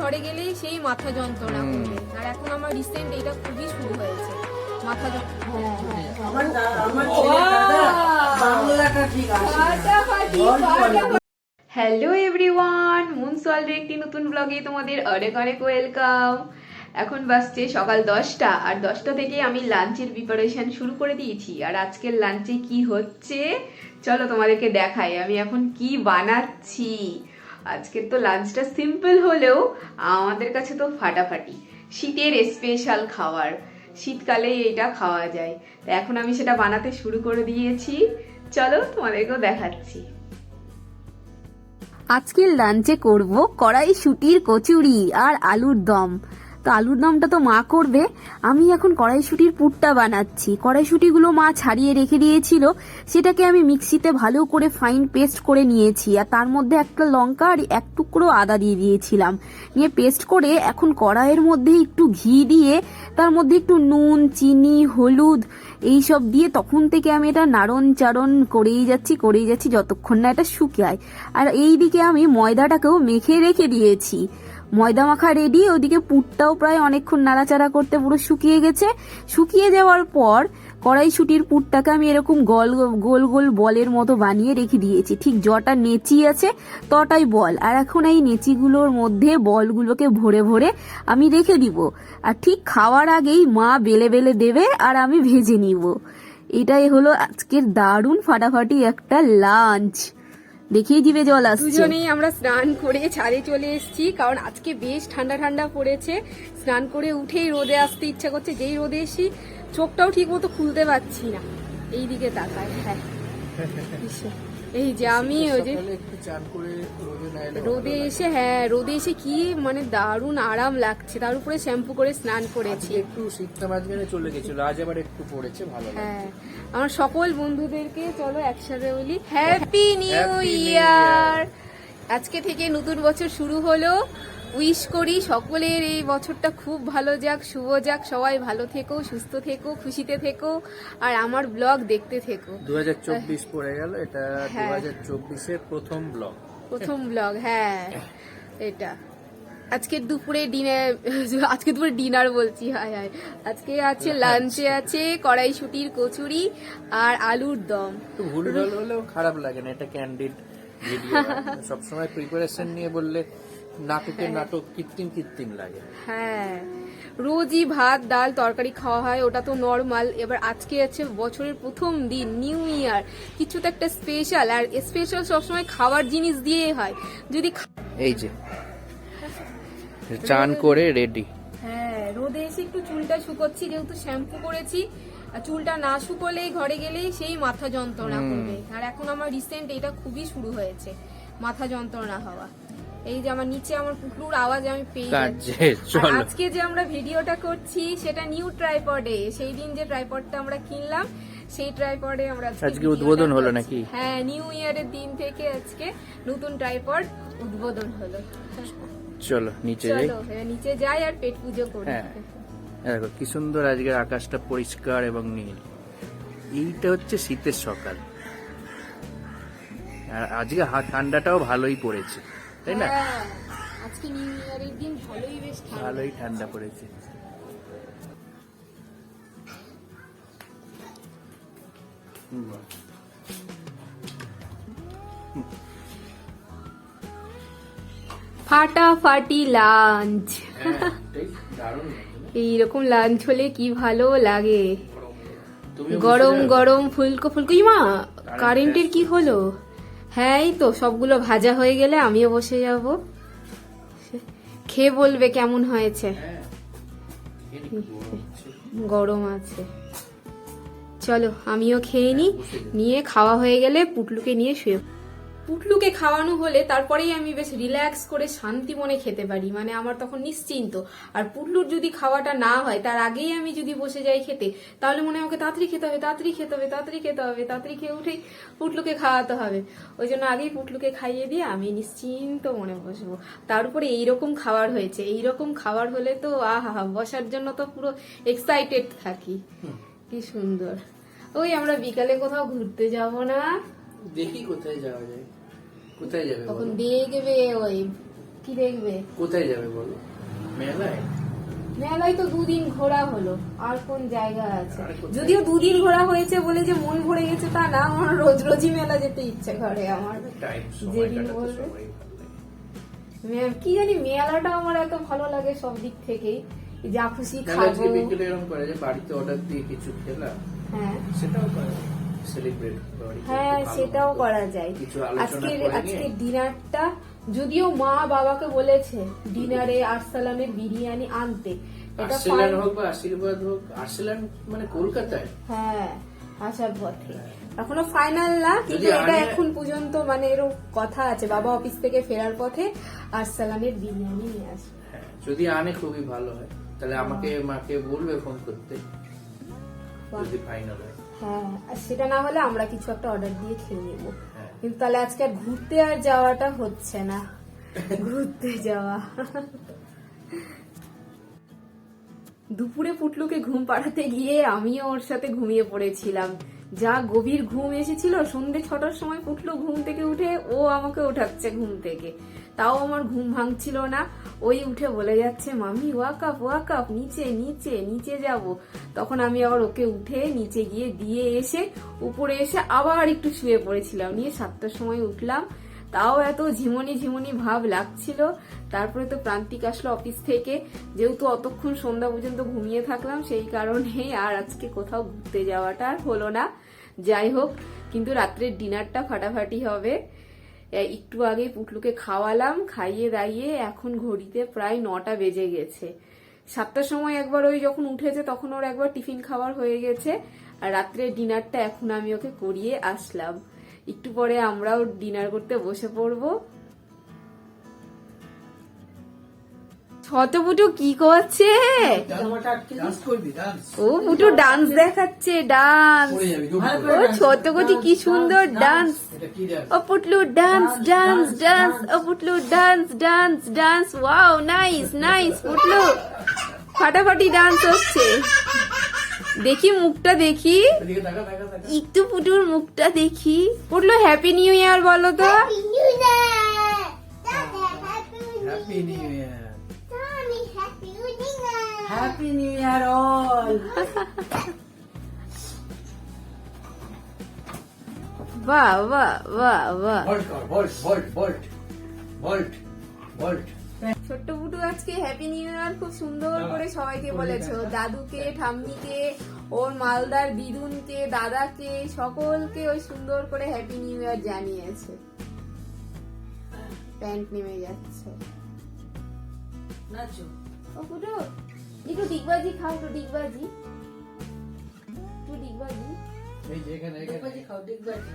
ঘরে গেলেই সেই মাথা যন্ত্রণা আর এখন আমার রিসেন্ট এটা খুবই শুরু হয়েছে। মাথা যন্ত্রণা হ্যালো এভরিওয়ান মুনসওয়ালের একটি নতুন ব্লগে তোমাদের অনেক অনেক ওয়েলকাম এখন বাজছে সকাল দশটা আর দশটা থেকে আমি লাঞ্চের প্রিপারেশন শুরু করে দিয়েছি। আর আজকের লাঞ্চে কি হচ্ছে? চলো তোমাদেরকে দেখাই। আমি এখন কি বানাচ্ছি? আজকের তো লাঞ্চটা সিম্পল হলেও আমাদের কাছে তো ফাটাফাটি। শীতের স্পেশাল খাবার। শীতকালে এটা খাওয়া যায়। তো এখন আমি সেটা বানাতে শুরু করে দিয়েছি। চলো তোমাদেরকেও দেখাচ্ছি। আজকের লাঞ্চে করব কড়াইশুটির কচুরি আর আলুর দম। তো আলুর দমটা তো মা করবে। আমি এখন কড়াইশুটির পুরটা বানাচ্ছি। কড়াইশুটিগুলো মা ছাড়িয়ে রেখে দিয়েছিল। সেটাকে আমি মিক্সিতে ভালো করে ফাইন পেস্ট করে নিয়েছি। আর তার মধ্যে একটা লঙ্কা আর এক টুকরো আদা দিয়ে দিয়েছিলাম। নিয়ে পেস্ট করে এখন কড়াইয়ের মধ্যে একটু ঘি দিয়ে, তার মধ্যে একটু নুন, চিনি, হলুদ এই সব দিয়ে তখন থেকে আমি এটা নাড়ন চারণ করেই যাচ্ছি করেই যাচ্ছি যতক্ষণ না এটা শুকায় আর এই দিকে আমি ময়দাটাকেও মেখে রেখে দিয়েছি। ময়দা মাখা রেডি, ওদিকে পুরটাও প্রায় অনেকক্ষণ নাড়াচাড়া করতে পুরো শুকিয়ে গেছে। শুকিয়ে যাওয়ার পর কড়াইশুটির পুরটাকে আমি এরকম গল, গোল গোল বলের মতো বানিয়ে রেখে দিয়েছি। ঠিক যটা নেচি আছে, তটাই বল। আর এখন এই নেচিগুলোর মধ্যে বলগুলোকে ভরে ভরে আমি রেখে দিব। আর ঠিক খাওয়ার আগেই মা বেলে বেলে দেবে আর আমি ভেজে নিব। এটাই হলো আজকের দারুণ ফাটাফাটি একটা লাঞ্চ। দেখিয়ে দিবে জল আসছে। দুজনেই আমরা স্নান করে ছাদে চলে এসেছি কারণ আজকে বেশ ঠান্ডা ঠান্ডা পড়েছে। স্নান করে উঠেই রোদে আসতে ইচ্ছা করছে যেই রোদে এসি চোখটাও ঠিক মতো খুলতে পারছি না। এই দিকে তাকায় হ্যাঁ। এই যে আমি ওই যে রোদে এসে হ্যাঁ রোদে এসে কি মানে দারুণ আরাম লাগছে। তার উপরে শ্যাম্পু করে স্নান করেছি। একটু শীতটা মাঝখানে চলে গেছিল আজ আবার একটু পড়েছে ভালো হ্যাঁ আমার সকল বন্ধুদেরকে চলো একসাথে বলি হ্যাপি নিউ ইয়ার আজকে থেকে নতুন বছর শুরু হলো। উইশ করি সকলের এই বছরটা খুব ভালো যাক শুভ যাক। সবাই ভালো থেকো সুস্থ থেকো খুশিতে থেকো আর আমার ব্লগ দেখতে থেকো। দু হাজার চব্বিশ পড়ে গেল এটা দু হ্যাঁ। হাজার চব্বিশের প্রথম ব্লগ। প্রথম ব্লগ হ্যাঁ এটা। আজকে দুপুরে ডিনার আজকে দুপুরে ডিনার বলছি হায় হায়। আজকে আছে লাঞ্চে আছে কড়াইশুটির কচুরি আর আলুর দম। ভুল হলেও খারাপ লাগে না এটা ক্যান্ডিড ভিডিও সবসময় প্রিপারেশন নিয়ে বললে নাটকের নাটক কৃত্রিম কৃত্রিম লাগে। হ্যাঁ। রোজই ভাত ডাল তরকারি খাওয়া হয় ওটা তো নর্মাল এবার আজকে আছে বছরের প্রথম দিন নিউ ইয়ার কিছু তো একটা স্পেশাল আর স্পেশাল সবসময় খাবার জিনিস দিয়েই হয়। যদি এই যে চান করে রেডি হ্যাঁ রোদে এসে একটু চুলটা শুকোচ্ছি যেহেতু শ্যাম্পু করেছি। আর চুলটা না শুকোলেই ঘরে গেলেই সেই মাথা যন্ত্রণা করবে। আর এখন আমার রিসেন্ট এটা খুবই শুরু হয়েছে মাথা যন্ত্রণা হওয়া। এই যে আমার নিচে আমার পুটলুর আওয়াজ আমি পেয়ে আজকে যে আমরা ভিডিওটা করছি সেটা নিউ ট্রাইপডে সেই দিন যে ট্রাইপডটা আমরা কিনলাম সেই ট্রাইপডে আমরা আজকে উদ্বোধন হলো। নাকি? হ্যাঁ নিউ ইয়ারের দিন থেকে আজকে নতুন ট্রাইপড উদ্বোধন হলো। চলো নিচে যাই। নিচে যাই আর পেট পুজো করি। হ্যাঁ। দেখো কি সুন্দর আজকের আকাশটা পরিষ্কার এবং নীল। এইটা হচ্ছে শীতের সকাল। আর আজকে ঠান্ডাটাও ভালোই পড়েছে। তাই না? হ্যাঁ, আজকে নিউ ইয়ারের দিন ভালোই বেশ ঠান্ডা। ভালোই ঠান্ডা পড়েছে। ফাটাফাটি লাঞ্চ। হ্যাঁ, এইরকম লাঞ্চ হলে কি ভালো লাগে? গরম গরম। ফুলকো ফুলকো। মা কারেন্টের কি হলো? হ্যাঁ এই তো, সবগুলো ভাজা হয়ে গেলে আমিও বসে যাব। খেয়ে বলবে কেমন হয়েছে। গরম আছে। চলো, আমিও খেয়ে নি, নিয়ে খাওয়া হয়ে গেলে পুটলুকে নিয়ে শুয়ে পুটলুকে খাওয়ানো হলে তারপরেই আমি বেশ রিল্যাক্স করে শান্তি মনে খেতে পারি। মানে আমার তখন নিশ্চিন্ত। আর পুটলুর যদি খাওয়াটা না হয় তার আগেই আমি যদি বসে যাই খেতে তাহলে মনে হয় আমাকে তাড়াতাড়ি খেতে হবে তাড়াতাড়ি খেতে হবে তাড়াতাড়ি খেতে হবে তাড়াতাড়ি খেয়ে উঠেই পুটলুকে খাওয়াতে হবে। ওই জন্য আগেই পুটলুকে খাইয়ে দিয়ে আমি নিশ্চিন্ত মনে বসবো। তার উপরে এইরকম খাবার হয়েছে। এইরকম খাবার হলে তো আহা বসার জন্য তো পুরো এক্সাইটেড থাকি। কি সুন্দর। ওই আমরা বিকালে কোথাও ঘুরতে যাব না। দেখি কোথায় যাওয়া যায়। কোথায় যাবে তখন গেবে ওই কি দেখবে? কোথায় যাবে বলো? মেলায়? মেলায় তো দুদিন ঘোরা হলো আর কোন জায়গা আছে? যদিও দুদিন ঘোরা হয়েছে বলে যে মন ভরে গেছে তা না আমার রোজ রোজই মেলা যেতে ইচ্ছে করে আমার। যেদিন বলবে। কি জানি মেলাটা আমার এত ভালো লাগে সব দিক থেকেই। যা খুশি খাব। বিকেলে এরকম করে যে বাড়িতে অর্ডার দিয়ে কিছু খেলাম হ্যাঁ। সেটাও করে। সেলিব্রেট হ্যাঁ সেটাও করা যায়। আজকে আজকে ডিনারটা যদিও মা বাবাকে বলেছে ডিনারে আরসালানের বিরিয়ানি আনতে। আর্সেলান হোক বা আশীর্বাদ হোক আর্সেলান মানে কলকাতায়। হ্যাঁ আসার পথে। এখনও ফাইনাল না কিন্তু এটা এখন পর্যন্ত মানে এরকম কথা আছে বাবা অফিস থেকে ফেরার পথে আরসালানের বিরিয়ানি নিয়ে আসবে। হ্যাঁ, যদি আনে খুবই ভালো হয়। তাহলে আমাকে মাকে বলবে ফোন করতে যদি ফাইনাল হয়। হ্যাঁ আর সেটা না হলে আমরা কিছু একটা অর্ডার দিয়ে খেয়ে নেব। হ্যাঁ। কিন্তু তাহলে আজকে আর ঘুরতে আর যাওয়াটা হচ্ছে না। ঘুরতে যাওয়া। দুপুরে পুটলুকে ঘুম পাড়াতে গিয়ে আমিও ওর সাথে ঘুমিয়ে পড়েছিলাম। যা গভীর ঘুম এসেছিল সন্ধে ছটার সময় পুটলু ঘুম থেকে উঠে ও আমাকে উঠাচ্ছে ঘুম থেকে। তাও আমার ঘুম ভাঙছিল না। ওই উঠে বলে যাচ্ছে, মামি ওয়াকাপ ওয়াকাপ নিচে নিচে নিচে যাব। তখন আমি আবার ওকে উঠে নিচে গিয়ে দিয়ে এসে উপরে এসে আবার একটু শুয়ে পড়েছিলাম। নিয়ে সাতটার সময় উঠলাম। তাও এত ঝিমনি ঝিমনি ভাব লাগছিল। তারপরে তো প্রান্তিক আসলো অফিস থেকে। যেহেতু অতক্ষণ সন্ধ্যা পর্যন্ত ঘুমিয়ে থাকলাম, সেই কারণে আর আজকে কোথাও ঘুরতে যাওয়াটা আর হলো না। যাই হোক, কিন্তু রাত্রের ডিনারটা ফাটাফাটি হবে। একটু আগে পুটলুকে খাওয়ালাম, খাইয়ে দাইয়ে এখন ঘড়িতে প্রায় নটা বেজে গেছে। সাতটার সময় একবার ওই যখন উঠেছে তখন ওর একবার টিফিন খাওয়ার হয়ে গেছে, আর রাত্রে ডিনারটা এখন আমি ওকে করিয়ে আসলাম। একটু পরে আমরাও ডিনার করতে বসে পড়ব। ছত পুটু কি করছে। ও পুটু ডান্স দেখাচ্ছে ডান্স ও ছোট কি সুন্দর ডান্স ও পুটলু ডান্স ডান্স ডান্স ও পুটলু dance dance dance wow nice nice পুটলু। ফাটাফাটি ডান্স হচ্ছে। দেখি মুখটা দেখি। একটু পুটুর মুখটা দেখি। পুটলু হ্যাপি নিউ ইয়ার বলো তো। হ্যাপি নিউ ইয়ার অল বাহ বাহ বাহ বাহ ছোট্ট পুটু আজকে হ্যাপি নিউ ইয়ার খুব সুন্দর করে সবাইকে বলেছে। ওর দাদুকে ঠাম্মিকে ওর মালদার দিদুনকে দাদাকে সকলকে ওই সুন্দর করে হ্যাপি নিউ ইয়ার জানিয়েছে। প্যান্ট নেমে যাচ্ছে। নাচো। ও পুটু একটু ডিগবাজি খাও একটু ডিগবাজি। একটু ডিগবাজি। এই যে এখানে এখানে। ডিগবাজি খাও ডিগবাজি।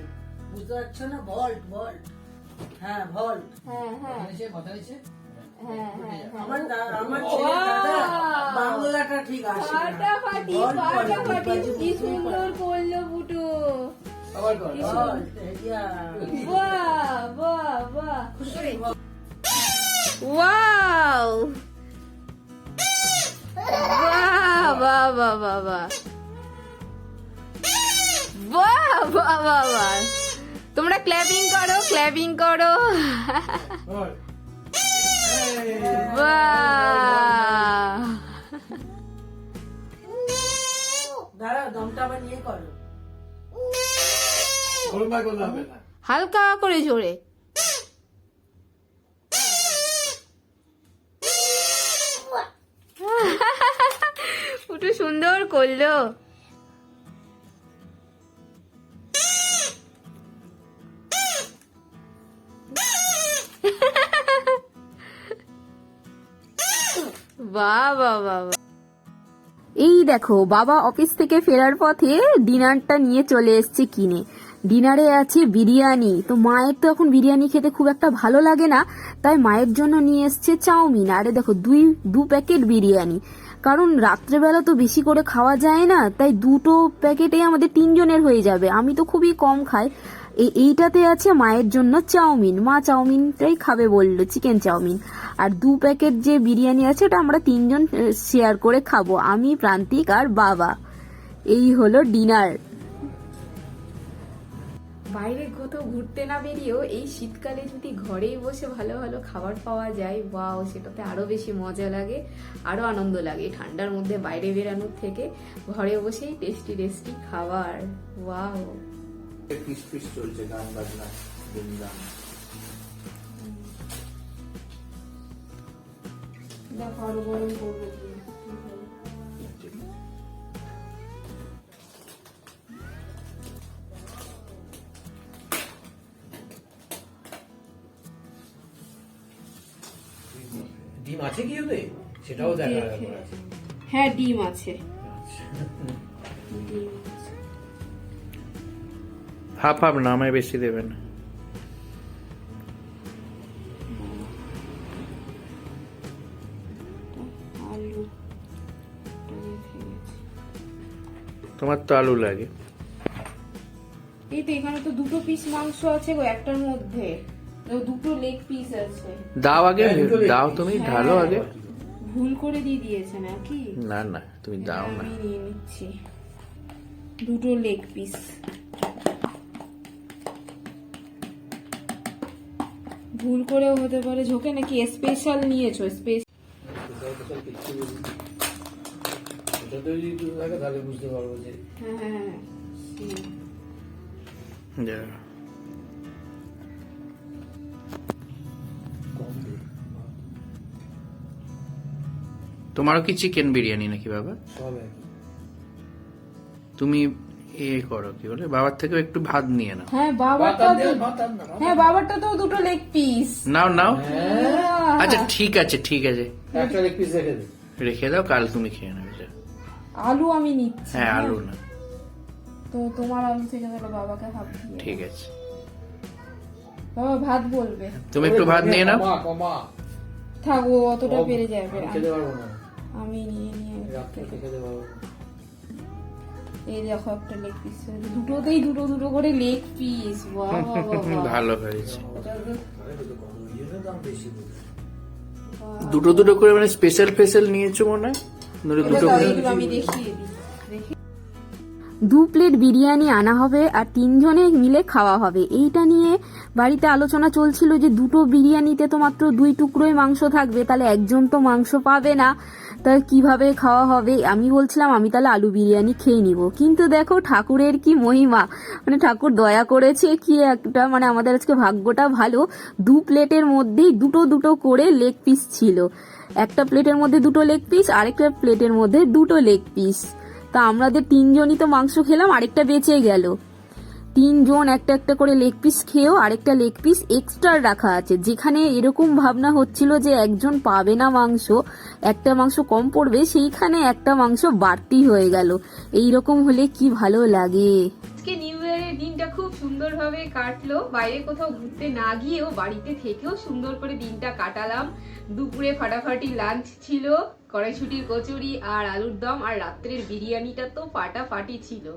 বুঝতে পারছ না? ভল্ট ভল্ট হ্যাঁ ভল্ট হ্যাঁ হ্যাঁ। সে কথা নিছে আছে হ্যাঁ, হ্যাঁ, হ্যাঁ। ফাটাফাটি তোমরা ক্ল্যাপিং করো ক্ল্যাপিং করো। হালকা করে জোরে। একটু সুন্দর করল। এই দেখো, বাবা অফিস থেকে ফেরার পথে ডিনারটা নিয়ে চলে এসছে কিনে। ডিনারে আছে বিরিয়ানি। তো মায়ের তো এখন বিরিয়ানি খেতে খুব একটা ভালো লাগে না, তাই মায়ের জন্য নিয়ে এসছে চাউমিন। আরে দেখো, দুই, দু প্যাকেট বিরিয়ানি। কারণ রাত্রেবেলা তো বেশি করে খাওয়া যায় না, তাই দুটো প্যাকেটে আমাদের তিনজনের হয়ে যাবে। আমি তো খুবই কম খাই। এই- এইটাতে আছে মায়ের জন্য চাউমিন। মা চাউমিনটাই খাবে বলল, চিকেন চাউমিন। আর দু প্যাকেট যে বিরিয়ানি আছে, ওটা আমরা তিনজন শেয়ার করে খাব। আমি, প্রান্তিক আর বাবা। এই হলো ডিনার বাইরে কোথাও ঘুরতে না বেরিয়েও এই শীতকালে যদি ঘরেই বসে ভালো ভালো খাবার পাওয়া যায় ওয়াও সেটাতে আরও বেশি মজা লাগে আরও আনন্দ লাগে। ঠান্ডার মধ্যে বাইরে বেরানোর থেকে ঘরে বসেই টেস্টি টেস্টি খাবার ওয়াও। পিস পিস চলছে গান বাজনা দেখো আরও গরম করব ডিম আছে কি ওতে সেটাও দেখা দেখে। হ্যাঁ ডিম আছে। হাফ হাফ না আমায় বেশি দেবেন। আলু তোমার তো আলু লাগে। এই তো এখানে তো দুটো পিস মাংস আছে গো একটার মধ্যে। দুটো লেগ পিস আছে। দাও আগে দাও তুমি ঢালো আগে। ভুল করে দিয়ে দিয়েছে নাকি? না না তুমি দাও না। আমি নিয়ে নিচ্ছি। দুটো লেগ পিস ভুল করেও হতে পারে। ঝোঁকে নাকি স্পেশাল নিয়েছো স্পেশাল তাহলে বুঝতে পারব যে হ্যাঁ হ্যাঁ তোমারও কি চিকেন বিরিয়ানি নাকি বাবা? তুমি এ করো কি বলে? বাবার থেকেও একটু ভাত নিয়ে নাও। হ্যাঁ বাবারটা তো- হ্যাঁ বাবারটা তো দুটো লেগ পিস নাও নাও। আচ্ছা ঠিক আছে ঠিক আছে। একটা লেগ পিস রেখে দাও কাল তুমি খেয়ে নেবে। আলু আমি নিচ্ছি হ্যাঁ আলু না। তো তোমার আলু থেকে তাহলে বাবাকে দিয়ে ঠিক আছে। বাবা ভাত বলবে। তুমি একটু ভাত নিয়ে নাও। থাক ও অতটা পেরে যাবে। আমি খেতে পারব না। আমি নিয়ে নিয়ে। এই দেখো একটা লেগ পিস দুটোতেই দুটো দুটো করে লেগ পিস ভালো হয়েছে। দুটো দুটো করে মানে স্পেশাল নিয়েছো মনে হয়? দুটো করে? আমি দেখিয়ে দিই। দেখি। দু প্লেট বিরিয়ানি আনা হবে আর তিনজনে মিলে খাওয়া হবে। এইটা নিয়ে বাড়িতে আলোচনা চলছিল যে দুটো বিরিয়ানিতে তো মাত্র দুই টুকরোই মাংস থাকবে তাহলে একজন তো মাংস পাবে না। তা কীভাবে খাওয়া হবে? আমি বলছিলাম, আমি তাহলে আলু বিরিয়ানি খেয়ে নিব। কিন্তু দেখো, ঠাকুরের কি মহিমা। মানে ঠাকুর দয়া করেছে, কি একটা মানে আমাদের আজকে ভাগ্যটা ভালো। দু প্লেটের মধ্যেই দুটো দুটো করে লেগ পিস ছিল। একটা প্লেটের মধ্যে দুটো লেগ পিস, আরেকটা প্লেটের মধ্যে দুটো লেগ পিস। তা আমাদের তিনজনই তো মাংস খেলাম, আরেকটা বেঁচে গেল। তিনজন একটা একটা করে লেগ পিস খেয়েও আরেকটা লেগ পিস এক্সট্রা রাখা আছে। যেখানে এরকম ভাবনা হচ্ছিল যে একজন পাবে না মাংস, একটা মাংস কম পড়বে, সেইখানে একটা মাংস বাড়তি হয়ে গেল। এই রকম হলে কি ভালো লাগে? আজকে নিউ ইয়ারের দিনটা খুব সুন্দরভাবে কাটলো। বাইরে কোথাও ঘুরতে না গিয়েও বাড়িতে থেকেও সুন্দর করে দিনটা কাটালাম। দুপুরে ফাটাফাটি লাঞ্চ ছিল, কড়াইশুটির কচুরি আর আলুর দম আর রাত্রের বিরিয়ানিটা তো ফাটাফাটি ছিল।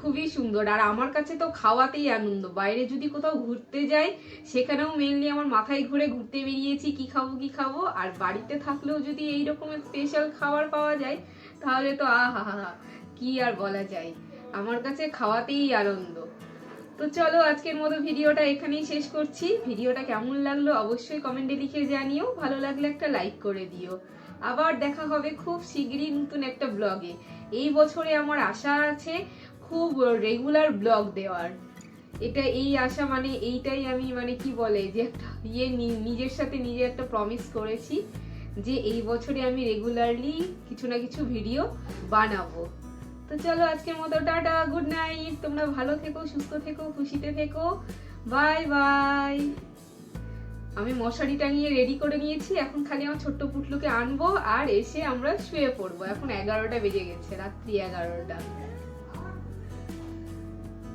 খুবই সুন্দর। আর আমার কাছে তো খাওয়াতেই আনন্দ। বাইরে যদি কোথাও ঘুরতে যাই, সেখানেও মেনলি আমার মাথায় ঘুরে ঘুরতে বেরিয়েছি, কি খাব কি খাব। আর বাড়িতে থাকলেও যদি এই রকমের স্পেশাল খাবার পাওয়া যায়, তাহলে তো আহা হা কি আর বলা যায়। আমার কাছে খাওয়াতেই আনন্দ। তো চলো আজকের মতো ভিডিওটা এখানেই শেষ করছি। ভিডিওটা কেমন লাগল অবশ্যই কমেন্টে লিখে জানিও। ভালো লাগলে একটা লাইক করে দিও। আবার দেখা হবে খুব শীঘ্রই নতুন একটা ব্লগে এই বছরে আমার আশা আছে খুব রেগুলার ব্লগ দেওয়ার। এটা এই আশা মানে এইটাই আমি মানে কি বলে যে একটা ইয়ে নিজের সাথে নিজে একটা প্রমিস করেছি যে এই বছরে আমি রেগুলারলি কিছু না কিছু ভিডিও বানাবো। তো চলো আজকের মতো টাটা গুড নাইট তোমরা ভালো থেকো, সুস্থ থেকো, খুশিতে থেকো। বাই বাই আমি মশারি টাঙিয়ে রেডি করে নিয়েছি, এখন খালি আমার ছোট্ট পুটলুকে আনব আর এসে আমরা শুয়ে পড়ব। এখন এগারোটা বেজে গেছে, রাত্রি এগারোটা।